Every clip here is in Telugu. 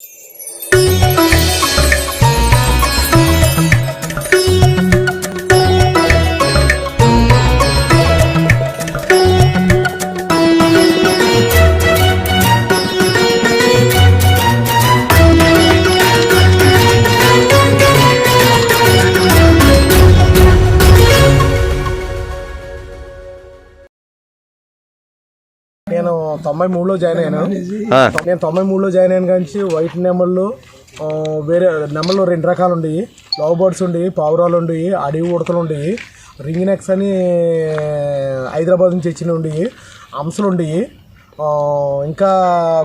నేను తొంభై మూడులో జాయిన్ అయ్యాను. నేను తొంభై మూడులో జాయిన్ అయిన కానీ వైట్ నెమళ్ళు వేరే నెమళ్ళు రెండు రకాలు ఉండేవి. లవ్ బర్డ్స్ ఉండేవి పావురాలు ఉండేవి అడవి ఉడతలు ఉండేవి. రింగ్ నెక్స్ అని హైదరాబాద్ నుంచి తెచ్చినవి ఉండేవి. అంశలు ఉండేవి. ఇంకా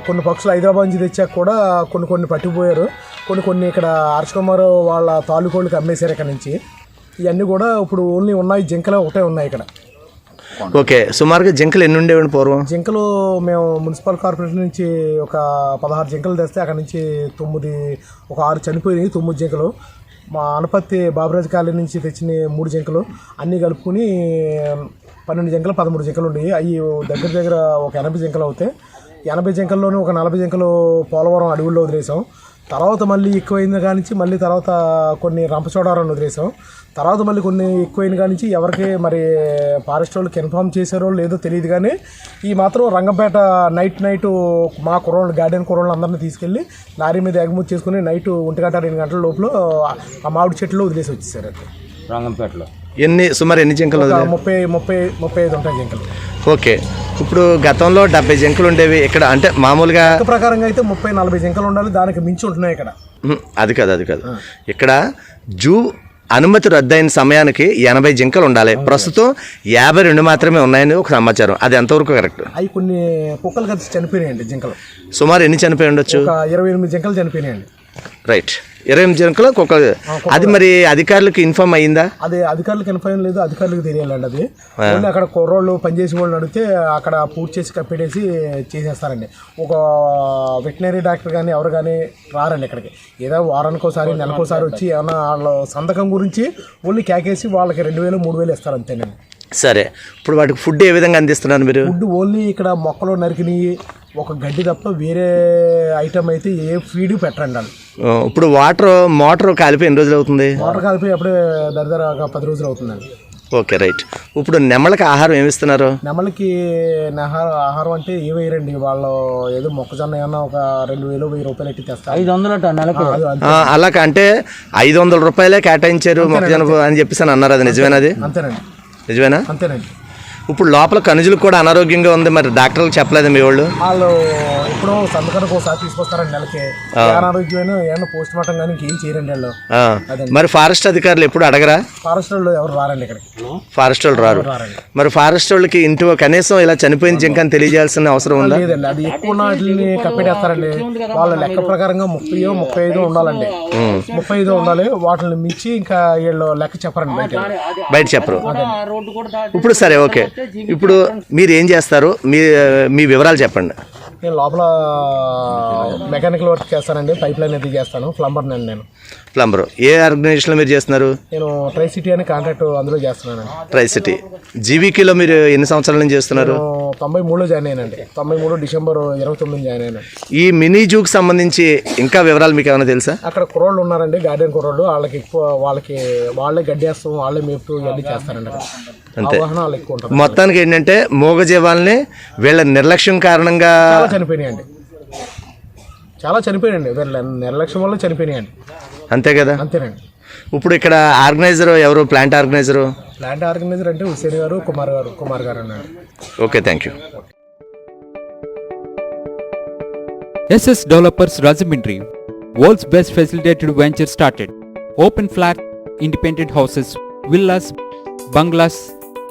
కొన్ని పక్షులు హైదరాబాద్ నుంచి తెచ్చాక కూడా కొన్ని కొన్ని పట్టుకుపోయారు కొన్ని కొన్ని ఇక్కడ హర్ష కుమార్ వాళ్ళ తాలూకోళ్ళకి అమ్మేశారు ఇక్కడ నుంచి. ఇవన్నీ కూడా ఇప్పుడు ఓన్లీ ఉన్నాయి జింకలే ఒకటే ఉన్నాయి ఇక్కడ. ఓకే సుమారుగా జింకలు ఎన్ని ఉండేవండి పూర్వం? జింకలు మేము మున్సిపల్ కార్పొరేషన్ నుంచి ఒక పదహారు జింకలు తెస్తే అక్కడ నుంచి తొమ్మిది ఒక ఆరు చనిపోయినాయి తొమ్మిది జింకలు. మా అనపత్తి బాబురాజు కాలనీ నుంచి తెచ్చిన మూడు జింకలు. అన్నీ కలుపుకుని పన్నెండు జింకలు పదమూడు జింకలు ఉండేవి. అవి దగ్గర దగ్గర ఒక ఎనభై జింకలు అవుతాయి. ఎనభై జింకల్లోనూ ఒక నలభై జింకలు పోలవరం అడవుల్లో వదిలేసాం. తర్వాత మళ్ళీ ఎక్కువైంది కానించి మళ్ళీ తర్వాత కొన్ని రంపచోడవరం వదిలేసాం తర్వాత మళ్ళీ కొన్ని ఎక్కువైన కానించి ఎవరికి మరి ఫారెస్ట్ వాళ్ళకి కన్ఫామ్ చేశారో లేదో తెలియదు కానీ ఈ మాత్రం రంగంపేట నైట్ నైట్ మా కుర్రోళ్ళు గార్డెన్ కుర్రోళ్ళు అందరిని తీసుకెళ్ళి లారీ మీద ఎగమూతి చేసుకుని నైట్ ఒంటి గంట రెండు గంటల లోపల ఆ మామిడి చెట్లు వదిలేసి వచ్చేసారు. రంగంపేటలో. ఎన్ని సుమారు ఎన్ని జింకలు? ముప్పై ముప్పై ముప్పై ఐదు ఉంటాయి జింకలు. ఓకే. ఇప్పుడు గతంలో డెబ్బై జింకలు ఉండేవి ఇక్కడ అంటే మామూలుగా ప్రకారంగా అయితే ముప్పై నలభై జింకలు ఉండాలి. దానికి మించి ఉంటున్నాయి ఇక్కడ. అది కాదు అది కాదు. ఇక్కడ జూ అనుమతి రద్దయిన సమయానికి ఎనభై జింకలు ఉండాలి. ప్రస్తుతం యాభై రెండు మాత్రమే ఉన్నాయని ఒక సమాచారం. అది ఎంతవరకు కరెక్ట్? అవి కొన్ని కుక్కలు కలిసి చనిపోయినాయండి జింకలు. సుమారు ఎన్ని చనిపోయి ఉండొచ్చు? ఇరవై ఎనిమిది జింకలు చనిపోయినాయండి. రైట్. ఇరవై ఎనిమిది జింకలు ఒక్కొక్క అది మరి అధికారులకు ఇన్ఫార్మ్ అయిందా? అది అధికారులకు ఇన్ఫామ్ లేదు అధికారులకు తెలియాలండి అది. అక్కడ కుర్రోళ్ళు పనిచేసే వాళ్ళని అడిగితే అక్కడ పూర్తి చేసి కప్పెట్టేసి చేసేస్తారండి. ఒక వెటనరీ డాక్టర్ కానీ ఎవరు కానీ రారండి ఇక్కడికి. ఏదో వారానికోసారి నెలకోసారి వచ్చి ఏమన్నా వాళ్ళ సంతకం గురించి ఓన్లీ కేకేసి వాళ్ళకి రెండు వేలు మూడు వేలు ఇస్తారు అంతేనండి. సరే. ఇప్పుడు వాటికి ఫుడ్ ఏ విధంగా అందిస్తున్నారు మీరు? ఫుడ్ ఓన్లీ ఇక్కడ మొక్కలు నరికినవి ఒక గడ్డి తప్ప వేరే ఐటమ్ అయితే ఏ ఫీడ్ వాళ్ళు. ఆ, ఇప్పుడు వాటర్ మోటార్ కాలిపోయి ఎన్ని రోజులు అవుతుంది? వాటర్ కలిపి అప్పుడే దరిదర పది రోజులు అవుతుందండి. Okay right. ఇప్పుడు నెమళ్ళకి ఆహారం ఏమి ఇస్తున్నారు? నెమలికి ఆహారం అంటే ఏ వేయరండి వాళ్ళు ఏదో మొక్కజొన్న ఏమన్నా ఒక రెండు వేలు వెయ్యి రూపాయలు ఎట్టి తెస్తారు. ఐదు ఆ, అలాగ అంటే ఐదు వందల రూపాయలే కేటాయించారు మొక్కజొన్న అని చెప్పేసి అని అన్నారు. అది నిజమేనా అది? అంతేనండి. నిజమేనా? అంతేనండి. ఇప్పుడు లోపల కనుజులు కూడా అనారోగ్యంగా ఉంది మరి డాక్టర్లకు చెప్పలేదు మీ వాళ్ళు? వాళ్ళు ఇప్పుడు సంతకానికి ఒకసారి తీసుకొస్తారండి నెలకి. ఏ అనారోగ్యమైన ఏమన్నా పోస్ట్ మార్టం కానీ ఇంకేం చేయరండి వాళ్ళు. మరి ఫారెస్ట్ అధికారులు ఎప్పుడు అడగరా? ఫారెస్ట్ వాళ్ళు ఎవరు రారండి ఇక్కడికి. ఫారెస్ట్ వాళ్ళు రారు. మరి ఫారెస్ట్ వాళ్ళకి ఇంటి కనీసం ఇలా చనిపోయిన జింక అని తెలియజేయాల్సిన అవసరం ఉందా? లేదండి. అది ఎక్కువ వాటిని కప్పెట్టేస్తారండి. వాళ్ళ లెక్క ప్రకారంగా ముప్పై ముప్పై ఐదు ఉండాలండి. ముప్పై ఐదు ఉండాలి. వాటిని మించి ఇంకా వీళ్ళు లెక్క చెప్పరండి బయట బయట చెప్పరు. ఇప్పుడు సరే ఓకే. ఇప్పుడు మీరు ఏం చేస్తారు? మీ మీ వివరాలు చెప్పండి. నేను లోపల మెకానికల్ వర్క్ చేస్తానండి. పైప్ లైన్ అది చేస్తాను. ప్లంబర్ నేను నేను. ప్లంబర్. ఏ ఆర్గనైజేషన్లో మీరు చేస్తున్నారు? నేను ట్రై సిటీ అనే కాంట్రాక్ట్ అందులో చేస్తున్నానండి. ట్రై సిటీ జీవీకీలో మీరు ఎన్ని సంవత్సరాల నుంచి చేస్తున్నారు? నేను తొంభై మూడులో జాయిన్ అయ్యానండి. తొంభై మూడు డిసెంబర్ ఇరవై తొమ్మిది జాయిన్ అయ్యాను ఈ మినీ జూకి సంబంధించి ఇంకా వివరాలు మీకు ఏమైనా తెలుసా? అక్కడ కుర్రోళ్ళు ఉన్నారండి. గార్డెన్ కుర్రోళ్ళు. వాళ్ళకి ఎక్కువ వాళ్ళకి వాళ్ళే గడ్డేస్తాం వాళ్ళే మేపుతూ ఇవన్నీ చేస్తారండి ఎక్కువ ఉంటారు మొత్తానికి ఏంటంటే మూగజీవాల్ని వీళ్ళ నిర్లక్ష్యం కారణంగా చాలా చనిపోయినాయండి. చాలా చనిపోయాయండి వీళ్ళ నిర్లక్ష్యం వల్ల చనిపోయినాయండి. అంతే కదా? అంతేనండి. ఇప్పుడు ఇక్కడ ఆర్గనైజర్ ఎవరు? Plant organiser? ప్లాంట్ ఆర్గనైజర్ అంటే హుసేన్ గారు కుమార్ గారు కుమార్ గారు అన్నాడు okay thank you SS Developers Rajamindri, world's best facilitated venture started. Open flat, independent houses, villas, bungalows,